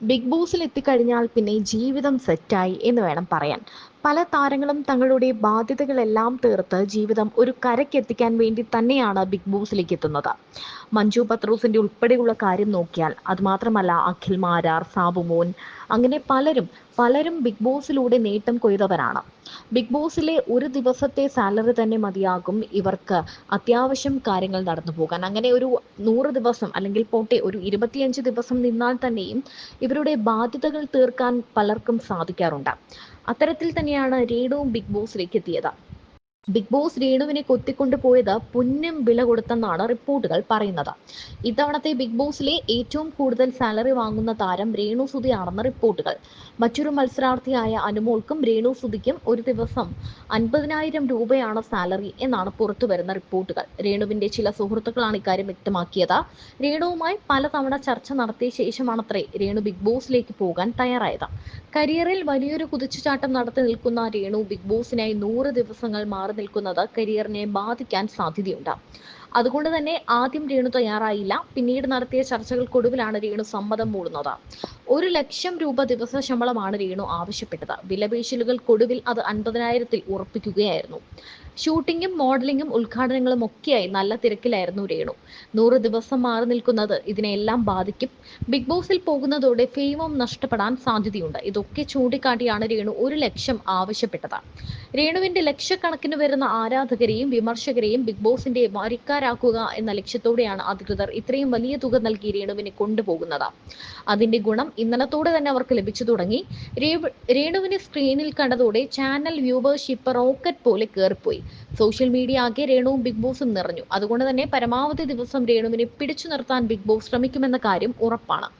Big ബോസിൽ എത്തിക്കഴിഞ്ഞാൽ പിന്നെ ജീവിതം സെറ്റായി എന്ന് വേണം പറയാൻ. പല താരങ്ങളും തങ്ങളുടെ ബാധ്യതകളെല്ലാം തീർത്ത് ജീവിതം ഒരു കരയ്ക്ക് എത്തിക്കാൻ വേണ്ടി തന്നെയാണ് ബിഗ് ബോസിലേക്ക് എത്തുന്നത് മഞ്ജു പത്രൂസിന്റെ ഉൾപ്പെടെയുള്ള കാര്യം നോക്കിയാൽ അത് മാത്രമല്ല അഖിൽ മാരാർ സാബുമോൻ അങ്ങനെ പലരും പലരും ബിഗ് ബോസിലൂടെ നേട്ടം കൊയ്തവരാണ്. ബിഗ് ബോസിലെ ഒരു ദിവസത്തെ സാലറി തന്നെ മതിയാകും. ഇവർക്ക് അത്യാവശ്യം കാര്യങ്ങൾ നടന്നു പോകാൻ. അങ്ങനെ ഒരു നൂറ് ദിവസം അല്ലെങ്കിൽ പോട്ടെ ഒരു ഇരുപത്തിയഞ്ച് ദിവസം നിന്നാൽ തന്നെയും ഇവരുടെ ബാധ്യതകൾ തീർക്കാൻ പലർക്കും സാധിക്കാറുണ്ട്. അത്തരത്തിൽ തന്നെയാണ് രേണുവും ബിഗ് ബോസിലേക്ക് എത്തിയത്. ബിഗ് ബോസ് രേണുവിനെ കൊത്തിക്കൊണ്ടു പോയത് പുണ്യം വില കൊടുത്തെന്നാണ് റിപ്പോർട്ടുകൾ പറയുന്നത്. ഇത്തവണത്തെ ബിഗ് ബോസിലെ ഏറ്റവും കൂടുതൽ സാലറി വാങ്ങുന്ന താരം രേണു സുധിയാണെന്ന് റിപ്പോർട്ടുകൾ. മറ്റൊരു മത്സരാർത്ഥിയായ അനുമോൾക്കും രേണു സുധിക്കും ഒരു ദിവസം അൻപതിനായിരം രൂപയാണ് സാലറി എന്നാണ് പുറത്തു വരുന്ന റിപ്പോർട്ടുകൾ. രേണുവിന്റെ ചില സുഹൃത്തുക്കളാണ് ഇക്കാര്യം വ്യക്തമാക്കിയത്. രേണുവുമായി പലതവണ ചർച്ച നടത്തിയ ശേഷമാണത്രേ രേണു ബിഗ് ബോസിലേക്ക് പോകാൻ തയ്യാറായത്. കരിയറിൽ വലിയൊരു കുതിച്ചുചാട്ടം നടത്തി നിൽക്കുന്ന രേണു ബിഗ് ബോസിനായി നൂറ് ദിവസങ്ങൾ മാറി നിൽക്കുന്നത് കരിയറിനെ ബാധിക്കാൻ സാധ്യതയുണ്ട്. അതുകൊണ്ട് തന്നെ ആദ്യം രേണു തയ്യാറായില്ല. പിന്നീട് നടത്തിയ ചർച്ചകൾക്കൊടുവിലാണ് രേണു സമ്മതം മൂളുന്നത് ഒരു ലക്ഷം രൂപ ദിവസ ശമ്പളമാണ് രേണു ആവശ്യപ്പെട്ടത്. വിലപേശലുകൾക്കൊടുവിൽ അത് അൻപതിനായിരത്തിൽ ഉറപ്പിക്കുകയായിരുന്നു. ഷൂട്ടിങ്ങും മോഡലിംഗും ഉദ്ഘാടനങ്ങളും ഒക്കെയായി നല്ല തിരക്കിലായിരുന്നു രേണു. നൂറ് ദിവസം മാറി നിൽക്കുന്നത് ഇതിനെല്ലാം ബാധിക്കും. ബിഗ് ബോസിൽ പോകുന്നതോടെ ഫെയിമും നഷ്ടപ്പെടാൻ സാധ്യതയുണ്ട്. ഇതൊക്കെ ചൂണ്ടിക്കാട്ടിയാണ് രേണു ഒരു ലക്ഷം ആവശ്യപ്പെട്ടത്. രേണുവിന്റെ ലക്ഷക്കണക്കിന് വരുന്ന ആരാധകരെയും വിമർശകരെയും ബിഗ് ബോസിന്റെ വരിക്കാരാക്കുക എന്ന ലക്ഷ്യത്തോടെയാണ് അധികൃതർ ഇത്രയും വലിയ തുക നൽകി രേണുവിനെ കൊണ്ടുപോകുന്നത്. അതിന്റെ ഗുണം ഇന്നലത്തോടെ തന്നെ അവർക്ക് ലഭിച്ചു തുടങ്ങി. രേണുവിനെ സ്ക്രീനിൽ കണ്ടതോടെ ചാനൽ വ്യൂവർഷിപ്പ് റോക്കറ്റ് പോലെ കയറിപ്പോയി സോഷ്യൽ മീഡിയ ആകെ രേണുവും ബിഗ് ബോസും നിറഞ്ഞു. അതുകൊണ്ട് തന്നെ പരമാവധി ദിവസം രേണുവിനെ പിടിച്ചു നിർത്താൻ ബിഗ് ബോസ് ശ്രമിക്കുമെന്ന കാര്യം ഉറപ്പാണ്.